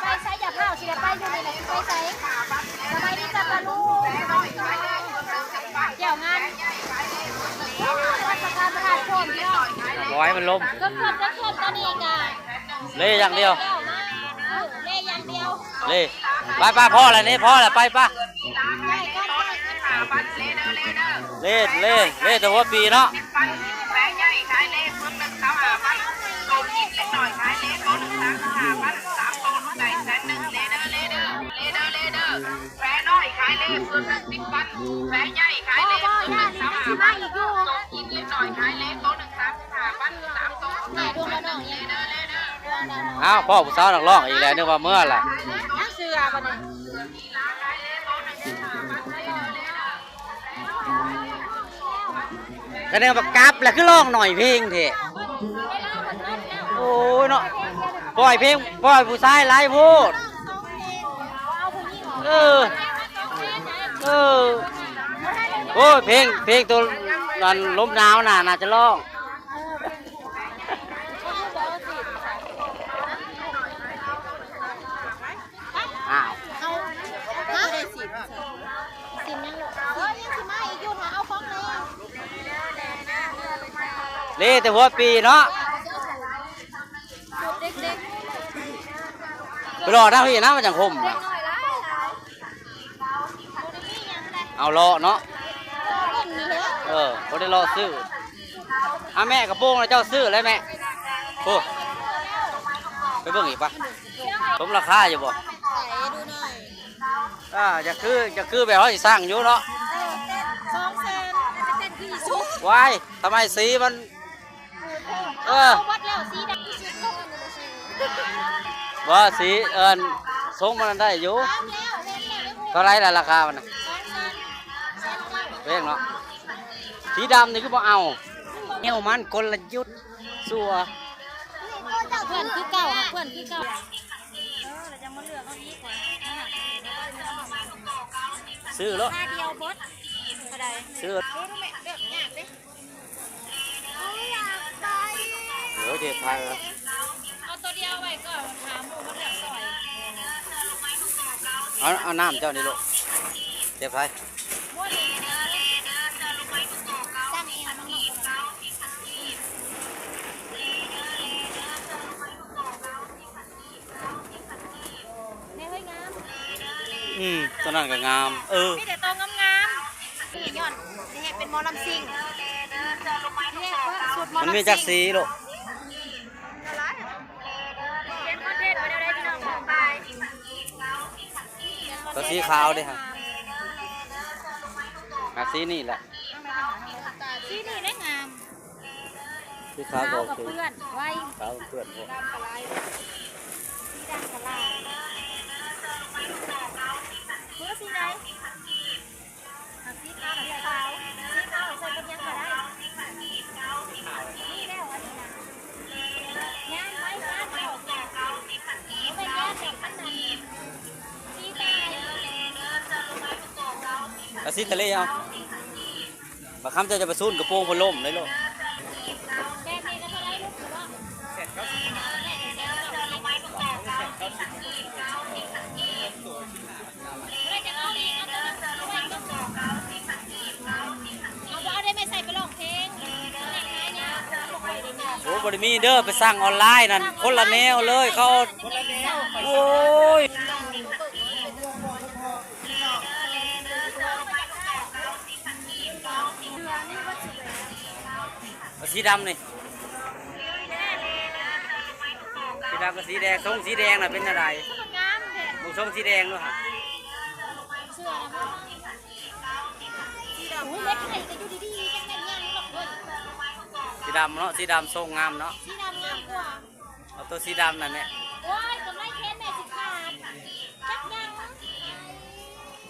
ไปใช้อย่าเผาสิไปอยู่ในไหนไปใช้สบายดีจ้ะปลาลูกเกี่ยวงานราชการประธานชมพี่น้องร้อยมันล้มก็เพิ่มก็เพิ่มตอนนี้กะเล่อย่างเดียว เล่อย่างเดียว เล่ไปป้าพ่ออะไรนี่พ่อแหละไปป้า ได้ก็ได้เล่เล่เล่แต่หัวปีเนาะอ้าวพ่อผู้สาวนักร้องอีกแล้วนึกว่าเมื่อล่ะยังเสือบ่เนี่ยก็เนี่ยประกับแล้วคือร้องหน่อยเพลงเถอะโอ้ยเนาะปล่อยเพลงปล่อยผู้ชายไล่พูดเออ เออโอ้ยเพลงเพลงตัวนั้นล้มหนาวน่ะน่าจะร้องอ้าวเอาฮะได้สิบสิบยังลูกเออยังสิมาอีกอยู่นะเอาฟองเลยเล่แต่หัวปีเนาะไปรอหน้าพี่นะมันจังคมๆน่ะ หน่อยละเอารอเนาะรุ่นนี้เหรอเออบ่ได้รอซื้ออาแม่กระโปรงแล้วเจ้าซื้อเลยแม่โอ้ไปเบิ่งอีกปะสมราคาอยู่บ่ใส่ดูหน่อยอ่าจะคือจะคือแบบเขาสิสร้างอยู่เนาะสองแสนเต้นคือชุบวายทำไมสีมันเออวัดแล้วสีดำชุดก็มันจะสีว่าสีเอินทรงมันได้อยู่ตามแล้วเล่นแล้วเท่าไรล่ะราคามันน่ะสองแสนแสนเก้าเพ่งเนาะสีดำนี่คือบ่เอาเหี่ยวมันกลยุทธ์สัวเพื่อนคือเก่าค่ะเพื่อนคือเก่าเออเราจะมาเลือกเอาอีกก่อนซื้อแล้วค่าเดียวบดก็ได้ซื้อรู้ไหมเลือกยากดิอยากไปเดี๋ยวเดี๋ยวพายแล้วเอาตัวเดียวไว้ก่อนถามหมูมาเลือกซอยเอาเอาน้ำเจ้านี่ลูกเดี๋ยวพาย อืมตัวนั้นก็งาม เออ มีแต่ตัวงามๆนี่ย้อนนี่เห็นเป็นหมอลำซิงนี่เห็นว่าสุดหมอมันลำซิงมีจักสีลูกเขียนคอนเทนต์ไว้เดี๋ยวได้พี่น้องบอกไปตัวสีขาวเด้ฮะหาสีนี่แหละที่นี่ได้งามสีขาวก็ขาวโอกับเคเพื่อนไว้ขาวเพื่อนพวกดำกะลายสีดำกะลาย เพื่อสีไหนหาสีขาวหรือสีขาวสีขาวใส่กับยังก็ได้นี่แล้วอันนี้นะย่างไว้ย่างออกจากเอาไปย่างเด็กมันนั่นสีตายแล้วสีทะเลเอาบางคำเจะจะไปซูนกระโปรงพนล่มเลยลูก บริมีเด้อไปสั่งออนไลน์นั่นคนละแนวเลยเขาโอ้ยสีดำนี่สีดำกับสีแดงทรงสีแดงน่ะเป็นอะไรมันงามแท้บุทรงสีแดงด้วยค่ะเสื้อนะสีดำเล็กไหนก็อยู่ดี ดำเนาะสีดำทรงงามเนาะสีดำงามกว่าเอาตัวสีดำนั่นแหละโอ้ยกำไรแค่แม่สิขาดจักยัง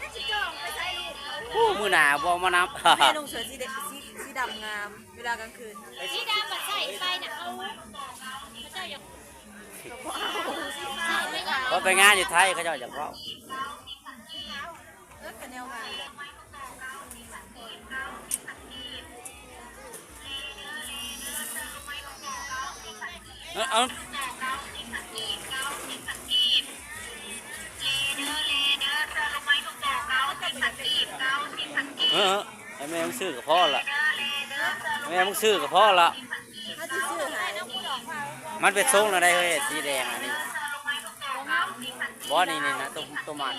น่าจะจองไปใส่ลูกผู้มือหนาบอมานับแม่นุ่งเสื้อสีแดงสีสีดำงาม เวลากลางคืนสีดำมาใส่ไปน่ะเอาพระเจ้าอยากใส่ไม่งามเขาไปงานอยู่ไทยเขาเจะอยากเข้า เอาเออแม่มึงซื้อกับพ่อละแม่มึงซื้อกับพ่อละมันเป็นทรงอะไรเฮ้ยสีแดงอันนี้บอสนี่นี่นะตัวตัวมัน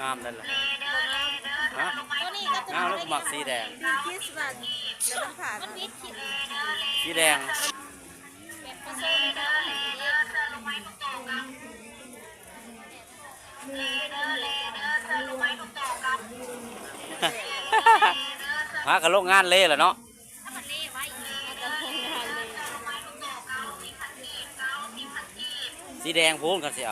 งามนั่นแหละฮะตัวนี้ก็ตัวงามลูกหมักสีแดงปีคริสต์มาสแล้วมันผ่านมันวิทย์คิดสีแดง แบบผสมกันเลยหากระโลกงานเล่แหละเนาะถ้ามันเล่ไว้อีกกระทงงานเลยสีแดงพูนกันสิเ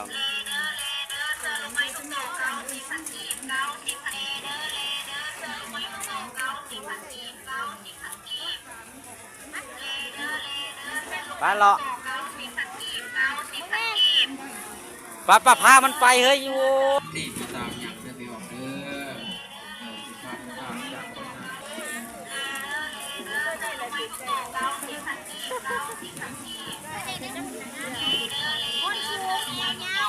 อาไปเลาะป้าป้าพามันไปเฮ้ยอยู่นี่มาตามอย่างเดียวเด้อเออสิพาไปตามจากคนนั้นคนสูงยาว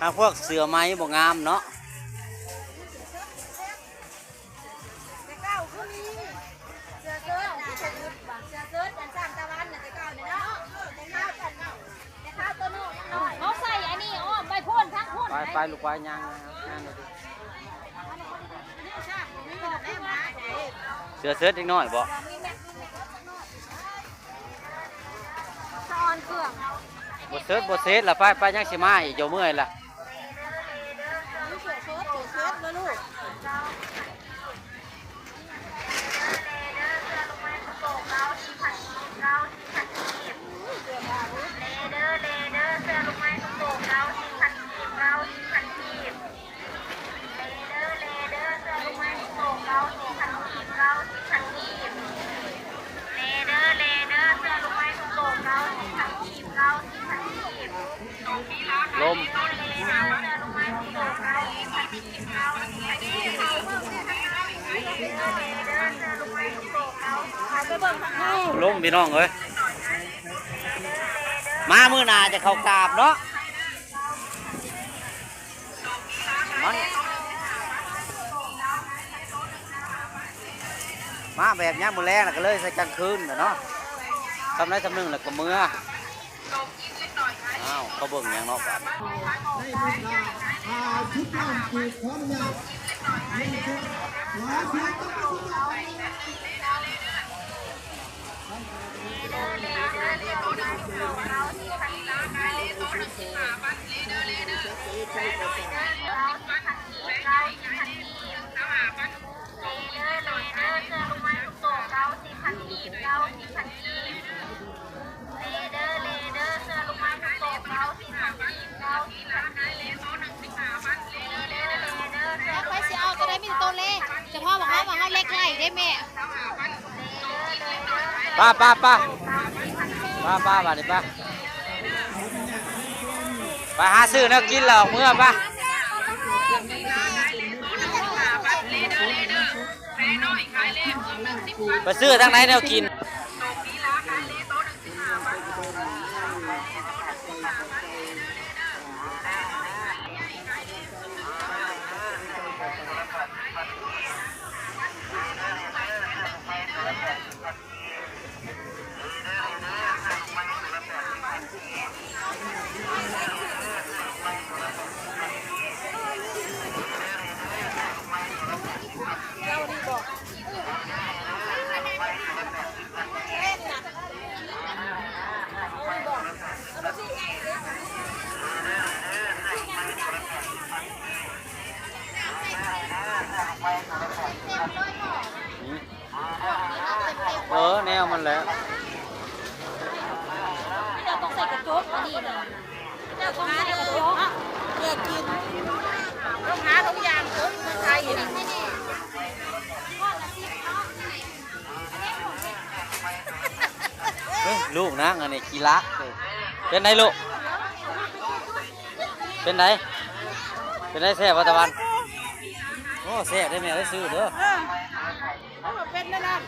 ถ้าพวกเสือไม้บ่งามเนาะ ไปไปลูกไปย่างย่างเลยดิมีแต่แม่มาเด้เสือเสื้อเด็กน้อยบ่ซอนเครื่องบ่เสื้อบ่เสื้อละไปไปย่างสิมาอีกเจ้าเมื่อยละ มีเสือเชิดเสือเชิดบ่ลูก ลม เบิ่งข้างในล้มพี่น้องเอ้ยมามื้อหน้าจะเข้ากราบเนาะมันมาแบบนี้มื้อแรกก็เลยใส่กลางคืนเนาะทำได้ทำหนึงแล้วก็มื้ออ้าวเขาเบิ่งยังเนาะบาดได้บุญนาอาชุดน้ำผูกขออนุญาตหนึ่งชุดร้อยเพียงต้อง ชุดน้ำแล้วไปสิเอาตัวได้มีแต่ตัวเล็กเฉพาะบอกว่าว่าเฮาเล็กไหลได้แม่ ป้าป้าป้าป้าป้าบาดป้าไปหาซื้อแนวกินแล้วเมื่อป้าไปซื้อทางไหนแนวกิน มันแล้วเราต้องใส่กระจกอันนี้นะเราต้องใส่กระจกอะเลือกกินต้องหาทุกอย่างครบมาใส่อยู่นี่ลูกนะอันนี้กีรักเลยเป็นไงลูก เป็นไงเป็นไงแซ่บวัตะวัน โอ้แซ่บได้แม่ได้ซื้อเด้อเออเป็นนั่น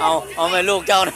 เอา เอาไปลูกเจ้านะ